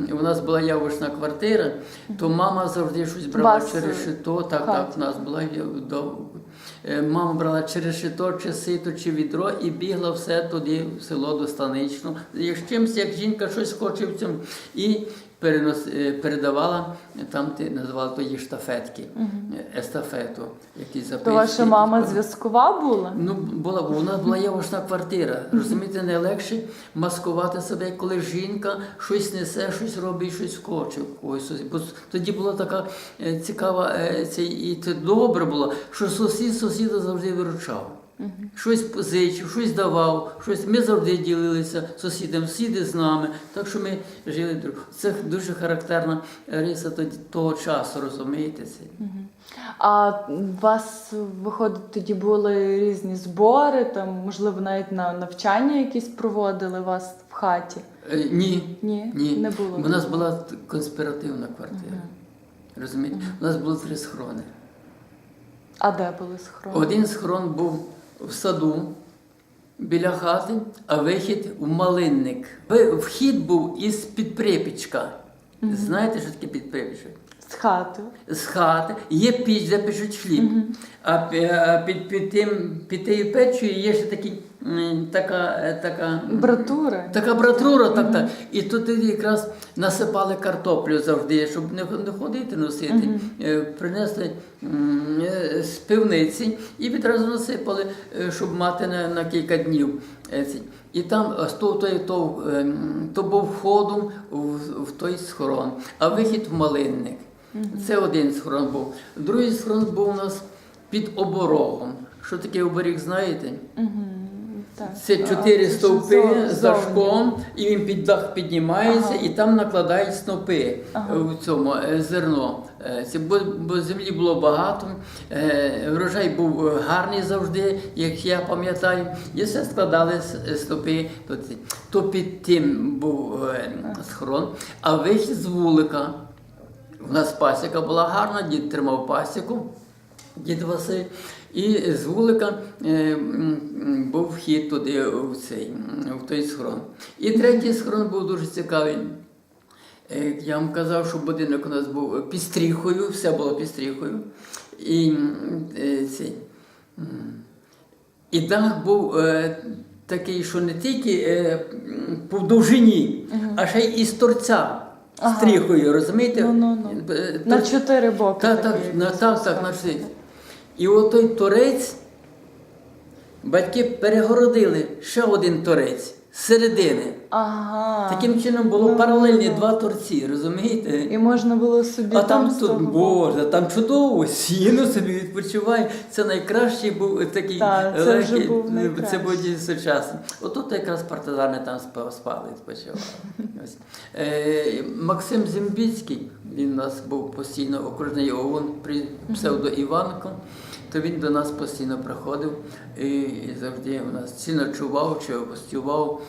У нас була явочна квартира, то мама завжди щось брала Вас, через е, шито. Так, так, у нас була е, мама брала через шито, чи сито, чи відро і бігла все туди, в село до станичного. Як з чимось, як жінка щось хоче в цьому. І перенос, е, передавала, там ти називала тоді штафетки, е, естафету. Які То ваша мама зв'язкова була? Ну, була, бо нас була явочна квартира. Розумієте, найлегше маскувати себе, коли жінка щось несе, щось робить, щось хоче когось. Бо тоді була така е, цікава, це, і це добре було, що сусід сусіда завжди виручав. Щось позичив, щось давав, щось ми завжди ділилися з сусідом, сусіди з нами. Так що ми жили друг. Це дуже характерна риса того часу, розумієте це? А у вас, виходить, тоді були різні збори, там, можливо, навіть на навчання якісь проводили вас в хаті? Е, ні. Ні, Ні, не було. У нас була конспіративна квартира. Розумієте? У нас було три схорони. А де були схорони? Один схорон був в саду біля хати, а вихід у малинник. Вхід був із під припічка. Знаєте, що таке підприпічок? З хати. З хати є піч, де печуть хліб. А а під, під, тим, під тією печею є ще такі, м, така, е, така Братури. Така братура, так, так. І тут якраз насипали картоплю завжди, щоб не, не ходити носити. Е, Принесли е, з пивниці і відразу насипали, щоб мати на, на кілька днів. І там то, то, то, то був входом в, в той схорон, а вихід в малинник. Це один схорон був. Другий схорон був у нас під оборогом. Що таке оберіг, знаєте? Це чотири стовпи зо- з і він під дах піднімається, Ага. і там накладають снопи Ага. е, в цьому е, зерно. Е, Це бо, землі було багато, врожай був гарний завжди, як я пам'ятаю, і все складали стопи. То, під тим був схорон, а вихід з вулика. У нас пасіка була гарна, дід тримав пасіку, дід Василь. І з вулика був вхід туди в цей, в той схрон. І третій схрон був дуже цікавий. Е, Я вам казав, що будинок у нас був під стріхою, все було під стріхою. І, е, цей, і дах був е, такий, що не тільки е, по довжині, а ще й із торця Ага. стріхою, розумієте? Ну-ну-ну. Е, На чотири боки. так, так, так, на всі. І отой торець, батьки перегородили ще один торець з середини. Ага. Таким чином було Ну, паралельні ну. два торці, розумієте? І можна було собі А там з тут. Боже, там чудово, сіно собі відпочиває. Це найкращий був такий Так, це вже легкий, був це найкращий. був сучасний. Отут якраз партизани там спа- спали, відпочивали. Ось. Е, Максим Зімбіцький, він у нас був постійно окружний ОУН при псевдо Іванко, то він до нас постійно приходив і завжди у нас чи ночував, чи гостював.